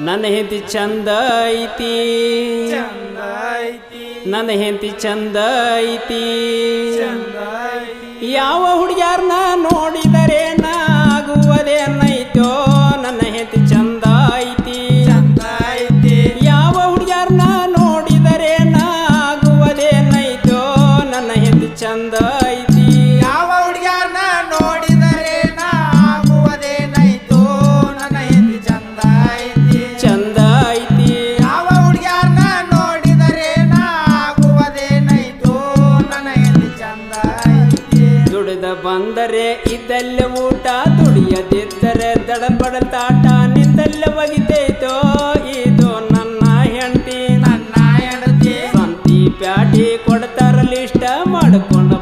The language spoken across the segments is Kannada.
ನನ್ನ ಹೆಂಡತಿ ಚಂದ ಐತಿ. ನನ್ನ ಹೆಂಡತಿ ಚಂದ ಐತಿ. ಯಾವ ಹುಡುಗ್ಯಾರನ್ನ ನೋಡಿದ? ದುಡಿದ ಬಂದರೆ ಇದೆಲ್ಲ ಊಟ ದುಡಿಯದಿದ್ದರೆ ದಡಬಡತಾಟ ನಿಂದೆಲ್ಲ ಬಗಿತೈತೋ ಇದು ನನ್ನ ಹೆಂಡತಿ. ನನ್ನ ಹೆಂಡತಿ. ಸಂತಿ ಪ್ಯಾಟಿ ಕೊಡ್ತಾರಲಿಷ್ಟ ಮಾಡಿಕೊಂಡು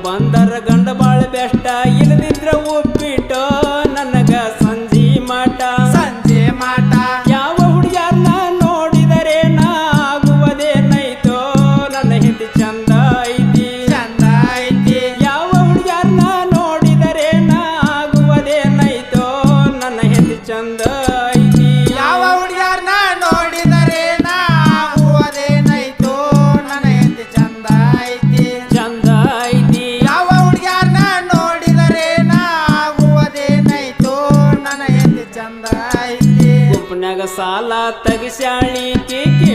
ಸಾಲ ತೆಗಿಸ್ಯಾಳಿ ಕೇಕೆ?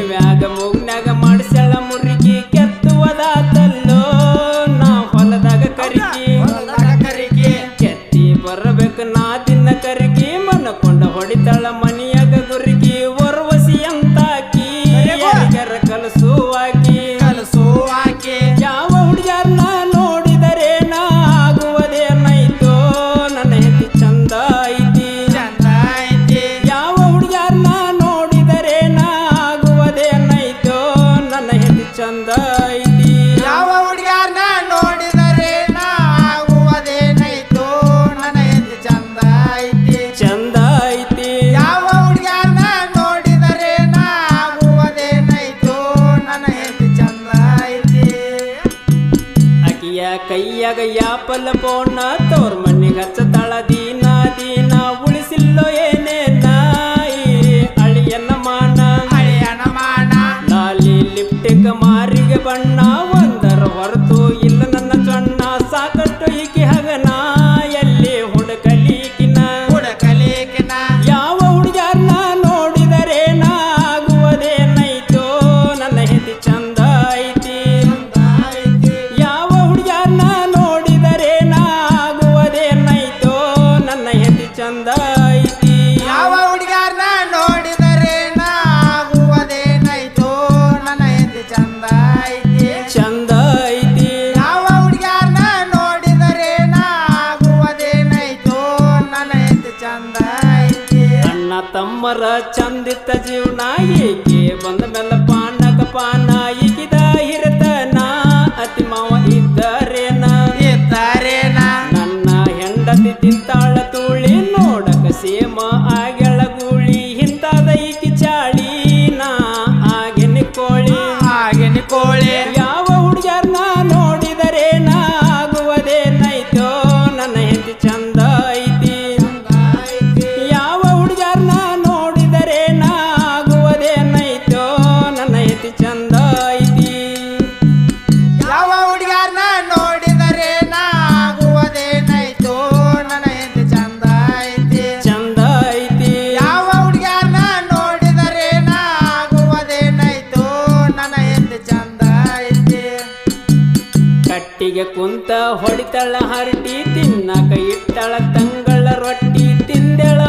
ಚಂದ ಐತಿ ಯಾವ ಹುಡುಗಿಯನ್ನ ನೋಡಿದರೆ ನಾಗುವುದೇನೈತು ನನ್ನ ಹೆಂಡತಿ ಚಂದ ಐತಿ ಅಕಿಯ ಕೈಯಾಗ ಯಾಪಲ್ಲ ಪೋಣ ತೋರ್ ಮಣ್ಣಿಗೆ ಹಚ್ಚತಾಳ ದೀನ ದೀನ ಉಳಿಸಿಲ್ಲೋ ಏನೇ ನಾಯಿ ಅಳಿಯನ ಮಾನ ಅಳಿಯನ ಮಾನ. ಲಾಲಿ ಲಿಪ್ಟಿಕ್ ಮಾರಿಗೆ ಬಣ್ಣ ಒಂದರ ಹೊರತು ಇಲ್ಲ ನನ್ನ ಚಣ್ಣ ಸಾಕಷ್ಟು ಈಕೆ ಹಗನ. ತಮ್ಮರ ಚಂದಿತ ಜೀವನ ಏಕೆ? ಬಂದ ಮೇಲೆ ಪಾನಕ ಪಾನ ಈಗಿದ ಹಿರತನ. ಅತಿ ಮಾವ ಇದ್ದಾರೇನ? ಇದ್ದಾರೇನ? ನನ್ನ ಹೆಂಡತಿ ತಿಂತಾಳ ತೂಳಿ ನೋಡಕ ಸೇಮ ಆಗೆಳ ಗೂಳಿ. ಹಿಂತಾದ ಈಕಿ ಚಾಳಿನ. ಆಗೇನಿ ಕೋಳಿ ಆಗೇನಿ ಕೋಳಿ ಮನೆಗೆ ಕುಂತ ಹೊಳಿತಳ ಹರಟಿ ತಿನ್ನಕ ಇಟ್ಟಳ ತಂಗಳ ರೊಟ್ಟಿ ತಿಂದಳ.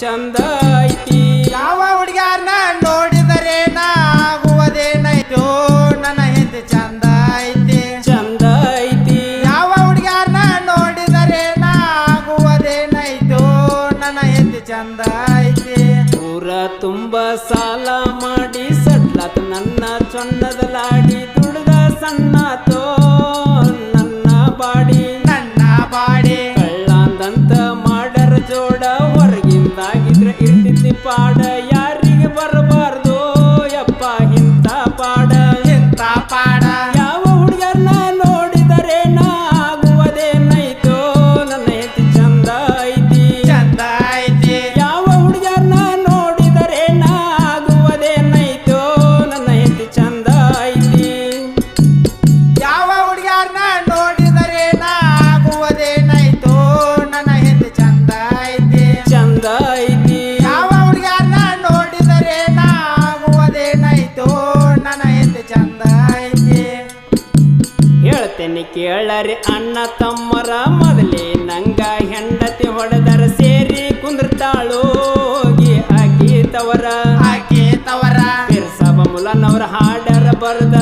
ಚಂದ ಐತಿ. ಯಾವ ಹುಡುಗ್ಯಾರನ್ನ ನೋಡಿದರೆ ನಾಗುವುದೇನೈತೋ ನನ್ನ ಹೆಂಡತಿ ಚಂದ ಐತಿ. ಚಂದ ಐತಿ. ಯಾವ ಹುಡುಗ್ಯಾರನ್ನ ನೋಡಿದರೆ ನಾಗುವುದೇನೈತೋ ನನ್ನ ಹೆಂಡತಿ ಚಂದ ಐತಿ. ಊರ ತುಂಬ ಸಾಲ ಮಾಡಿ ಸಡ್ಲತ್ ನನ್ನ ಚಂದದ ಲಾಡಿ ಹುಡುಗ ಸಣ್ಣ ತೋ ನನ್ನ ಬಾಡಿ. ನನ್ನ ಬಾಡಿ. ಕಳ್ಳಂದಂತ ಹೇಳೇನಿ ಕೇಳರಿ ಅಣ್ಣ ತಮ್ಮರ ಮೊದಲೇ ನಂಗ ಹೆಂಡತಿ ಹೊಡೆದರ ಸೇರಿ ಕುಂದ್ರತಾಳೋಗಿ ಆಕಿ ತವರ ಆಕಿ ತವರ ಬಿರ್ಸಬ ಮುಲನವರ ಹಾಡರ ಬರ್ದ